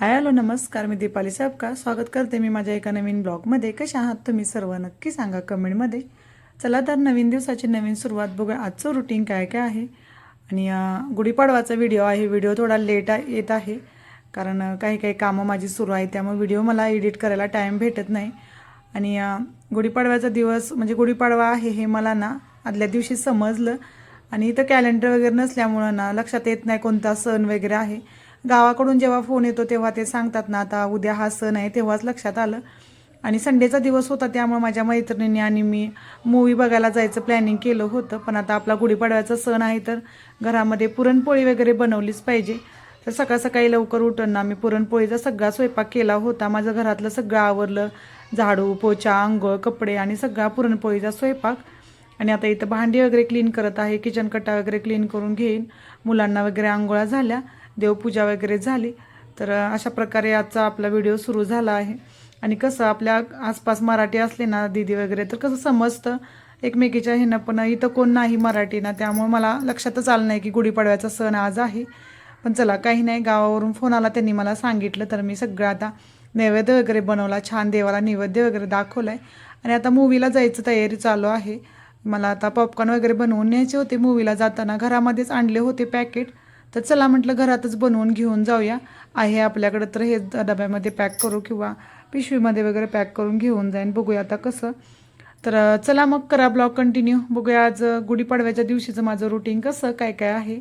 Hi hello नमस्कार मी दीपाली साबका. स्वागत करते मी माझ्या एका नवीन ब्लॉगमध्ये. कशा आहात तुम्ही सर्व? नक्की सांगा कमेंटमध्ये. चला तर नवीन दिवसाची नवीन सुरुवात बघूया. आजचं रुटीन काय काय आहे? आणि गुढीपाडवाचा व्हिडिओ आहे. व्हिडिओ थोडा लेट येत आहे. कारण काही काही कामं माझी सुरू आहेत त्यामुळे व्हिडिओ मला एडिट करायला टाईम भेटत नाही. आणि गुढीपाडव्याचा दिवस म्हणजे गुढीपाडवा आहे हे मला ना आदल्या दिवशी समजलं. आणि इथं कॅलेंडर वगैरे नसल्यामुळं ना लक्षात येत नाही कोणता सण वगैरे आहे. गावाकडून जेव्हा फोन येतो तेव्हा ते सांगतात ना आता उद्या हा सण आहे तेव्हाच लक्षात आलं. आणि संडेचा दिवस होता त्यामुळे माझ्या मैत्रिणींनी आणि मी मूवी बघायला जायचं प्लॅनिंग केलं होतं. पण आता आपला गुढीपाडव्याचा सण आहे तर घरामध्ये पुरणपोळी वगैरे बनवलीच पाहिजे. तर सकाळ सकाळी लवकर उठून ना मी पुरणपोळीचा सगळा स्वयंपाक केला होता. माझं घरातलं सगळं आवरलं. झाडू पोचा आंघोळ कपडे आणि सगळा पुरणपोळीचा स्वयंपाक. आणि आता इथं भांडी वगैरे क्लीन करत आहे. किचन कट्टा वगैरे क्लीन करून घेईन. मुलांना वगैरे आंघोळा झाल्या. देवपूजा वगैरे झाली तर अशा प्रकारे आजचा आपला व्हिडिओ सुरू झाला आहे. आणि कसं आपल्या आसपास मराठी असले ना दीदी वगैरे तर कसं समजतं एकमेकीच्या ह्यानं पण इथं कोण नाही मराठी ना त्यामुळे मला लक्षातच आलं नाही की गुढीपाडव्याचा सण आज आहे. पण चला काही नाही गावावरून फोन आला त्यांनी मला सांगितलं तर मी सगळं आता नैवेद्य वगैरे बनवला छान देवाला नैवेद्य वगैरे दाखवलं आहे आणि आता मूवीला जायचं तयारी चालू आहे. मला आता पॉपकॉर्न वगैरे बनवून न्यायचे होते मूवीला जाताना घरामध्येच आणले होते पॅकेट तर चला म्हटलं घरातच बनवून घेऊन जाऊया. आहे आपल्याकडं तर हे डब्यामध्ये पॅक करू किंवा पिशवीमध्ये वगैरे पॅक करून घेऊन जाईन. बघूया आता कसं. तर चला मग करा ब्लॉग कंटिन्यू. बघूया आज गुढीपाडव्याच्या दिवशीचं माझं रुटीन कसं काय काय आहे.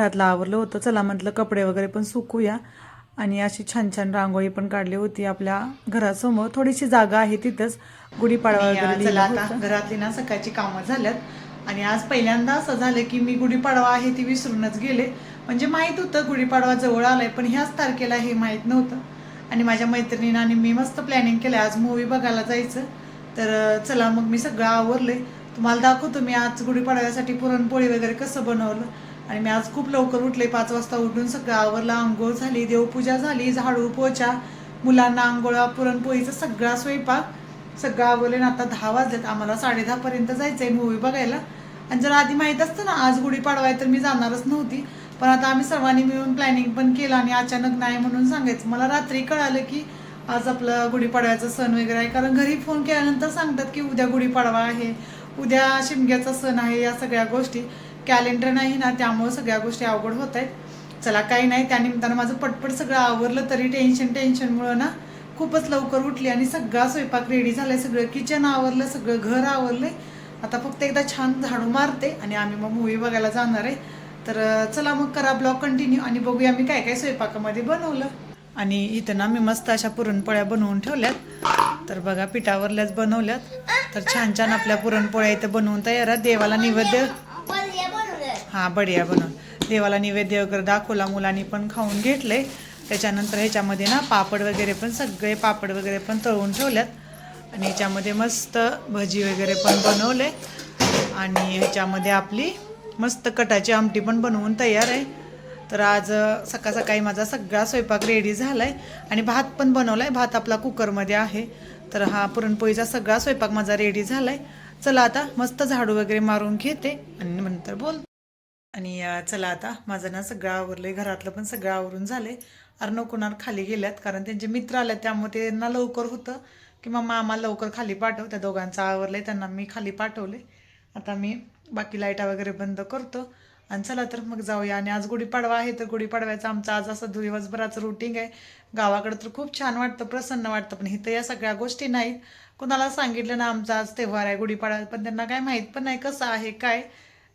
घरातलं आवरलं होतं. चला म्हटलं कपडे वगैरे पण सुकूया. आणि अशी छान छान रांगोळी पण काढली होती आपल्या घरासमोर. थोडीशी जागा आहे तिथंच. गुढीपाडवा वगैरे. घरातली ना सकाळची कामं झाल्यात. आणि आज पहिल्यांदा असं झालं की मी गुढीपाडवा आहे ती विसरूनच गेले. म्हणजे माहीत होतं गुढीपाडवा जवळ आलाय पण ह्याच तारखेला हे माहीत नव्हतं. आणि माझ्या मैत्रिणीनं आणि मी मस्त प्लॅनिंग केलं आज मूवी बघायला जायचं. तर चला मग मी सगळं आवरलंय. तुम्हाला दाखवतो मी आज गुढीपाडव्यासाठी पुरणपोळी वगैरे कसं बनवलं. आणि मी आज खूप लवकर उठले पाच वाजता उठून सगळं आवरला आंघोळ झाली देवपूजा झाली झाडू पोचा मुलांना आंघोळा पुरणपोळीचा सगळा स्वयंपाक सगळं आवरले आता दहा वाजलेत आम्हाला साडे जायचं आहे जायचंय मूवी बघायला. आणि जर आधी माहीत असतं ना आज गुढीपाडवा आहे तर मी जाणारच नव्हती पण आता आम्ही सर्वांनी मिळून प्लॅनिंग पण केलं आणि अचानक नाही म्हणून सांगायचं. मला रात्री कळालं की आज आपलं गुढीपाडव्याचा सण वगैरे आहे कारण घरी फोन केल्यानंतर सांगतात की उद्या गुढीपाडवा आहे उद्या शिमग्याचा सण आहे या सगळ्या गोष्टी. कॅलेंडर नाही ना त्यामुळे सगळ्या गोष्टी अवघड होत आहेत. चला काही नाही त्यानिमित्तानं माझं पटपट सगळं आवरलं तरी टेन्शन टेन्शनमुळं ना खूपच लवकर उठली आणि सगळा स्वयंपाक रेडी झालाय. सगळं किचन आवरलं सगळं घर आवरलंय. आता फक्त एकदा छान झाडू मारते आणि आम्ही मग मूवी बघायला जाणार आहे. तर चला मग करा ब्लॉग कंटिन्यू आणि बघूया मी काय काय स्वयंपाकामध्ये बनवलं. आणि इथं ना मी मस्त अशा पुरणपोळ्या बनवून ठेवल्यात. तर बघा पिठावरल्याच बनवल्यात. तर छान छान आपल्या पुरणपोळ्या इथं बनवून तयार देवाला नैवेद्य हां बढिया बनवून. देवाला नैवेद्य वगैरे दाखवला मुलांनी पण खाऊन घेतले. त्याच्यानंतर ह्याच्यामध्ये ना पापड वगैरे पण सगळे पापड वगैरे पण तळून ठेवल्यात. आणि ह्याच्यामध्ये मस्त भजी वगैरे पण बनवले. आणि ह्याच्यामध्ये आपली मस्त कटाची आमटी पण बनवून तयार आहे. तर आज सकाळ सकाळी माझा सगळा स्वयंपाक रेडी झाला आहे आणि भात पण बनवला आहे भात आपला कुकरमध्ये आहे. तर हा पुरणपोळीचा सगळा स्वयंपाक माझा रेडी झाला आहे चला आता मस्त झाडू वगैरे मारून घेते. आणि नंतर बोल आणि चला आता. माझं ना सगळं आवरलंय. घरातलं पण सगळं आवरून झालंय. अर्णव कुणाल खाली गेल्यात. कारण त्यांचे मित्र आले त्यामुळे त्यांना लवकर होतं की मामा लवकर खाली पाठव त्या दोघांचं आवरलं त्यांना मी खाली पाठवले आता मी बाकी लाईटा वगैरे बंद करतो. आणि चला तर मग जाऊया. आणि आज गुढीपाडवा आहे. तर गुढीपाडव्याचं आमचं आज असं दिवसभराचं रुटीन आहे. गावाकडं तर खूप छान वाटतं. प्रसन्न वाटतं. पण इथं या सगळ्या गोष्टी नाहीत. कुणाला सांगितलं ना आमचा आज तेव्हार आहे. गुढीपाडवा. पण त्यांना काय माहीत पण नाही कसं आहे काय.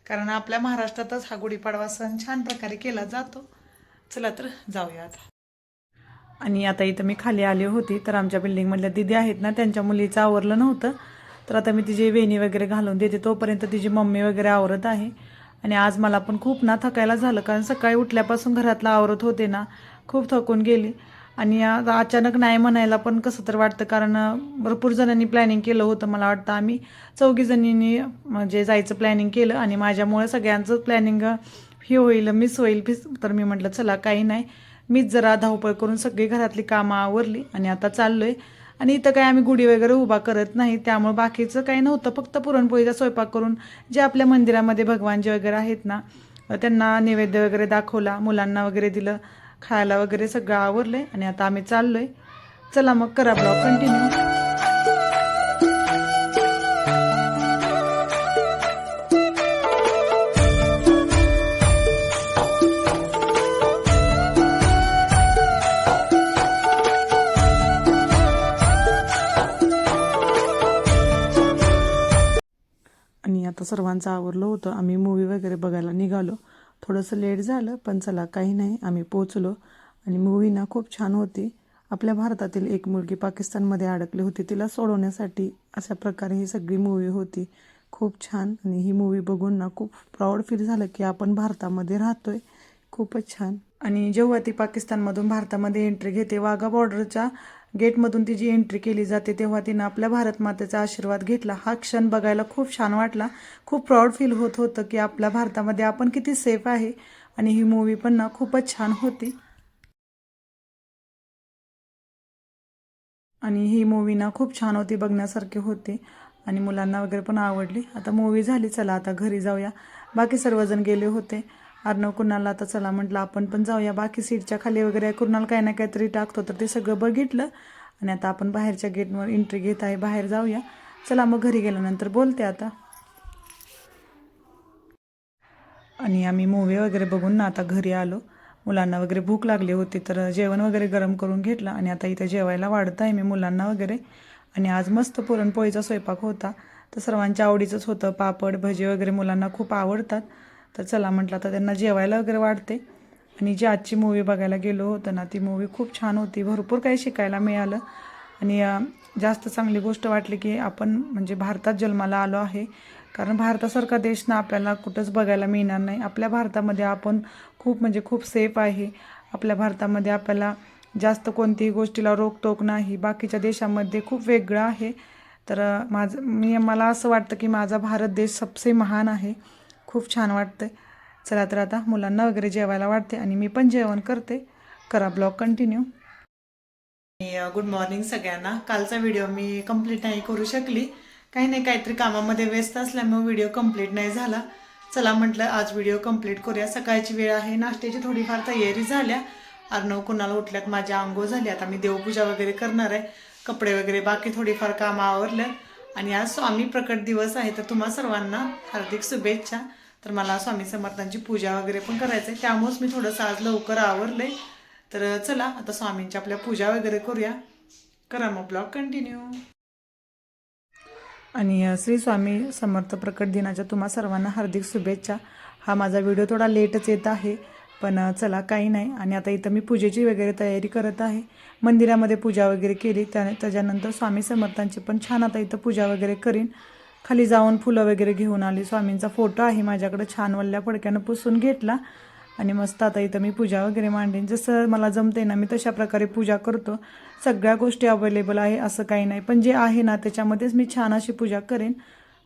कारण आपल्या महाराष्ट्रातच हा गुढीपाडवा सण छान प्रकारे केला जातो. चला तर जाऊया आता. आणि आता इथं मी खाली आली होती तर आमच्या बिल्डिंगमधल्या दिदी आहेत ना त्यांच्या मुलीचं आवरलं नव्हतं. तर आता मी तिची वेणी वगैरे घालून देते तोपर्यंत तिची मम्मी वगैरे आवरत आहे. आणि आज मला पण खूप ना थकायला झालं कारण सकाळी उठल्यापासून घरातलं आवरत होते ना खूप थकून गेली. आणि आता अचानक नाही म्हणायला पण कसं तर वाटतं कारण भरपूर जणांनी प्लॅनिंग केलं होतं मला वाटतं. आम्ही चौघी जणींनी म्हणजे जायचं प्लॅनिंग केलं आणि माझ्यामुळे सगळ्यांचं प्लॅनिंग हे होईल मिस होईल फिस तर मी म्हटलं चला काही नाही. मीच जरा धावपळ करून सगळी घरातली कामं आवरली आणि आता चाललो आहे आणि इथं काय आम्ही गुढी वगैरे उभा करत नाही त्यामुळे बाकीचं काही नव्हतं फक्त पुरणपोळीचा स्वयंपाक करून जे आपल्या मंदिरामध्ये भगवान जे वगैरे आहेत ना त्यांना नैवेद्य वगैरे दाखवला मुलांना वगैरे दिलं. खायला वगैरे सगळं आवरलंय आणि आता आम्ही चाललोय. चला मग करा ब्लॉग कंटिन्यू आणि आता सर्वांचं आवरलं होतं. आम्ही मूवी वगैरे बघायला निघालो. थोडंसं लेट झालं पण चला काही नाही आम्ही पोचलो आणि मूवी ना खूप छान होती. आपल्या भारतातील एक मुलगी पाकिस्तानमध्ये अडकली होती. तिला सोडवण्यासाठी अशा प्रकारे ही सगळी मूवी होती. खूप छान. आणि ही मूवी बघून ना खूप प्राऊड फील झालं की आपण भारतामध्ये राहतोय. खूपच छान. आणि जेव्हा ती पाकिस्तानमधून भारतामध्ये एंट्री घेते वाघा बॉर्डरच्या गेटमधून ती जी एंट्री केली जाते तेव्हा तिनं आपल्या भारत मातेचा आशीर्वाद घेतला. हा क्षण बघायला खूप छान वाटला. खूप प्राऊड फील होत होतं की आपल्या भारतामध्ये आपण किती सेफ आहे. आणि ही मूवी पण ना खूपच छान होती. आणि ही मूवी ना खूप छान होती बघण्यासारखी होती. आणि मुलांना वगैरे पण आवडली. आता मूवी झाली. चला आता घरी जाऊया. बाकी सर्वजण गेले होते. अर्णव कुणाला आता चला म्हटलं आपण पण जाऊया. बाकी सीटच्या खाली वगैरे कुणाला काही ना काहीतरी टाकतो तर ते सगळं बघितलं. आणि आता आपण बाहेरच्या गेटवर एंट्री घेत आहे. बाहेर जाऊया. चला मग घरी गेल्यानंतर बोलते आता. आणि आम्ही मूवी वगैरे बघून ना आता घरी आलो. मुलांना वगैरे भूक लागली होती तर जेवण वगैरे गरम करून घेतलं. आणि आता इथे जेवायला वाढत आहे मी मुलांना वगैरे. आणि आज मस्त पुरणपोळीचा स्वयंपाक होता. तर सर्वांच्या आवडीचंच होतं. पापड भजी वगैरे मुलांना खूप आवडतात. तर चला म्हटलं आता त्यांना जेवायला वगैरे वाढते. आणि जी आजची मूवी बघायला गेलो होतं ना ती मूवी खूप छान होती. भरपूर काही शिकायला मिळालं. आणि जास्त चांगली गोष्ट वाटली की आपण म्हणजे भारतात जन्माला आलो आहे. कारण भारतासारखा देश ना आपल्याला कुठंच बघायला मिळणार नाही. आपल्या भारतामध्ये आपण खूप म्हणजे खूप सेफ आहे. आपल्या भारतामध्ये आपल्याला जास्त कोणतीही गोष्टीला रोकटोक नाही. बाकीच्या देशामध्ये खूप वेगळं आहे. तर माझं मी मला असं वाटतं की माझा भारत देश सबसे महान आहे. खूप छान वाटतं चला तर आता मुलांना वगैरे जेवायला वाटते आणि मी पण जेवण करते. करा ब्लॉग कंटिन्यू. गुड मॉर्निंग सगळ्यांना. कालचा व्हिडिओ मी कंप्लीट नाही करू शकली. काही नाही काहीतरी कामामध्ये व्यस्त असल्यामुळे व्हिडिओ कंप्लीट नाही झाला. चला म्हटलं आज व्हिडिओ कंप्लीट करूया. सकाळची वेळ आहे. नाश्त्याची थोडीफार तयारी झाल्या. अर्णव कुणाला उठल्यात? माझ्या आंघोळ झाली. आता मी देवपूजा वगैरे करणार आहे. कपडे वगैरे बाकी थोडीफार कामं आवरल्यात. आणि आज स्वामी प्रकट दिवस आहे तर तुम्हा सर्वांना हार्दिक शुभेच्छा. तर मला स्वामी समर्थांची पूजा वगैरे पण करायचं आहे त्यामुळेच मी थोडंसं आज लवकर आवरले. तर चला आता स्वामींची आपल्या पूजा वगैरे करूया. करा मग ब्लॉग कंटिन्यू आणि श्री स्वामी समर्थ प्रकट दिनाच्या तुम्हा सर्वांना हार्दिक शुभेच्छा. हा माझा व्हिडिओ थोडा लेटच येत आहे. पण चला काही नाही. आणि आता इथं मी पूजेची वगैरे तयारी करत आहे. मंदिरामध्ये पूजा वगैरे केली. त्या त्याच्यानंतर स्वामी समर्थांची पण छान आता इथं पूजा वगैरे करीन. खाली जाऊन फुलं वगैरे घेऊन आली. स्वामींचा फोटो आहे. माझ्याकडे छान वल्ल्या फडक्यानं पुसून घेतला. आणि मस्त आता इथं मी पूजा वगैरे मांडेन. जसं मला जमते ना मी तशा प्रकारे पूजा करतो. सगळ्या गोष्टी अवेलेबल आहे असं काही नाही. पण जे आहे ना त्याच्यामध्येच मी छान अशी पूजा करेन.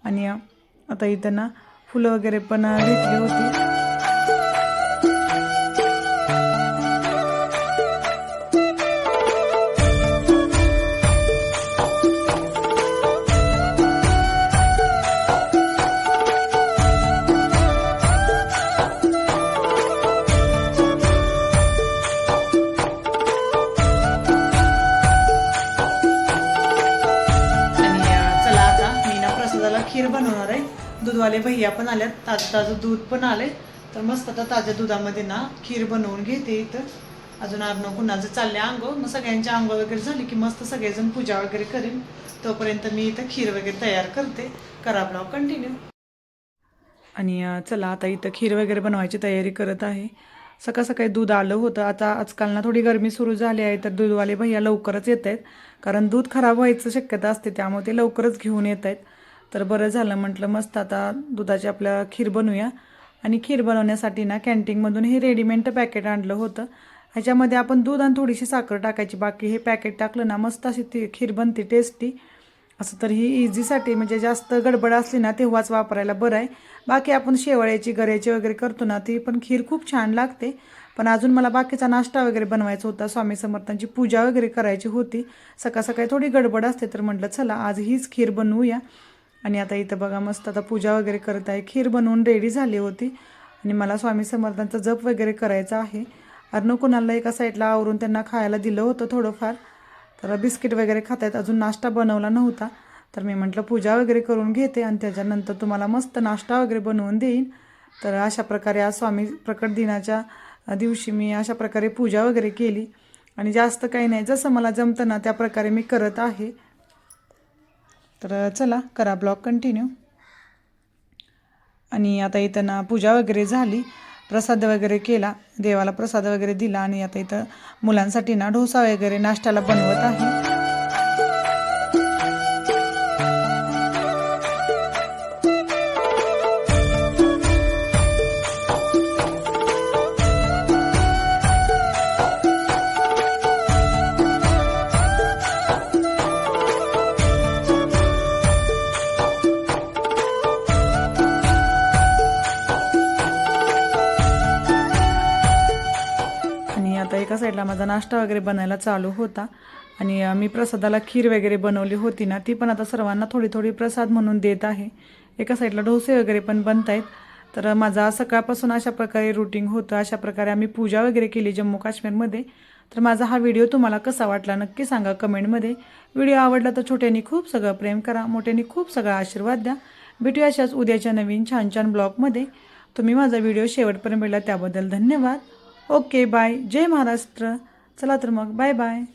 आणि आता इथं ना फुलं वगैरे पण घेतली होती. आल्यात. ताजं ताजं दूध पण आले तर मस्त आता ताज्या दुधामध्ये ना खीर बनवून घेते इथं. अजून अर्णव कुणाचं चालले आंघोळ. मग सगळ्यांची आंघोळ वगैरे झाली की मस्त सगळेजण पूजा वगैरे करेन. तोपर्यंत मी इथं खीर वगैरे तयार करते. करा ब्लॉग कंटिन्यू आणि चला आता इथं खीर वगैरे बनवायची तयारी करत आहे. सकाळ सकाळी दूध आलं होतं. आता आजकाल ना थोडी गरमी सुरू झाली आहे तर दूधवाले भैया लवकरच येत आहेत कारण दूध खराब व्हायचं शक्यता असते त्यामुळे ते लवकरच घेऊन येत आहेत तर बरं झालं म्हटलं मस्त आता दुधाची आपल्या खीर बनवूया. आणि खीर बनवण्यासाठी ना कॅन्टीनमधून हे रेडीमेड पॅकेट आणलं होतं. ह्याच्यामध्ये आपण दूध आणि थोडीशी साखर टाकायची बाकी हे पॅकेट टाकलं ना मस्त अशी ती खीर बनते टेस्टी. असं तर ही इझीसाठी म्हणजे जास्त गडबड असली ना तेव्हाच वापरायला बरं आहे. बाकी आपण शेवळ्याची गऱ्याची वगैरे करतो ना ती पण खीर खूप छान लागते. पण अजून मला बाकीचा नाश्ता वगैरे बनवायचा होता. स्वामी समर्थांची पूजा वगैरे करायची होती. सकाळ सकाळी थोडी गडबड असते तर म्हटलं चला आज हीच खीर बनवूया. आणि आता इथं बघा मस्त आता पूजा वगैरे करत आहे. खीर बनवून रेडी झाली होती. आणि मला स्वामी समर्थांचा जप वगैरे करायचा आहे. अर्ण कुणाला एका साईडला आवरून त्यांना खायला दिलं होतं थोडंफार. तर बिस्किट वगैरे खात आहेत अजून नाश्ता बनवला नव्हता. तर मी म्हटलं पूजा वगैरे करून घेते आणि त्याच्यानंतर तुम्हाला मस्त नाश्ता वगैरे बनवून देईन. तर अशा प्रकारे आज स्वामी प्रकट दिनाच्या दिवशी मी अशा प्रकारे पूजा वगैरे केली. आणि जास्त काही नाही. जसं मला जमतं ना त्या प्रकारे मी करत आहे. तर चला करा ब्लॉग कंटिन्यू आणि आता इथं ना पूजा वगैरे झाली प्रसाद वगैरे केला देवाला प्रसाद वगैरे दिला आणि आता इथं मुलांसाठी ना डोसा वगैरे नाश्त्याला बनवत आहे. आता माझा नाश्ता वगैरे बनायला चालू होता. आणि मी प्रसादाला खीर वगैरे बनवली होती ना ती पण आता सर्वांना थोडी थोडी प्रसाद म्हणून देत आहे. एका साईडला डोसे वगैरे पण बनत आहेत तर माझा सकाळपासून अशा प्रकारे रुटीन होतं. अशा प्रकारे आम्ही पूजा वगैरे केली जम्मू काश्मीरमध्ये. तर माझा हा व्हिडिओ तुम्हाला कसा वाटला नक्की सांगा कमेंटमध्ये. व्हिडिओ आवडला तर छोट्यांनी खूप सगळं प्रेम करा मोठ्यांनी खूप सगळा आशीर्वाद द्या. भेटूया अशाच उद्याच्या नवीन छान छान ब्लॉगमध्ये. तुम्ही माझा व्हिडिओ शेवटपर्यंत मिळला त्याबद्दल धन्यवाद. Okay bye. जय महाराष्ट्र. चला तर मग. Bye bye.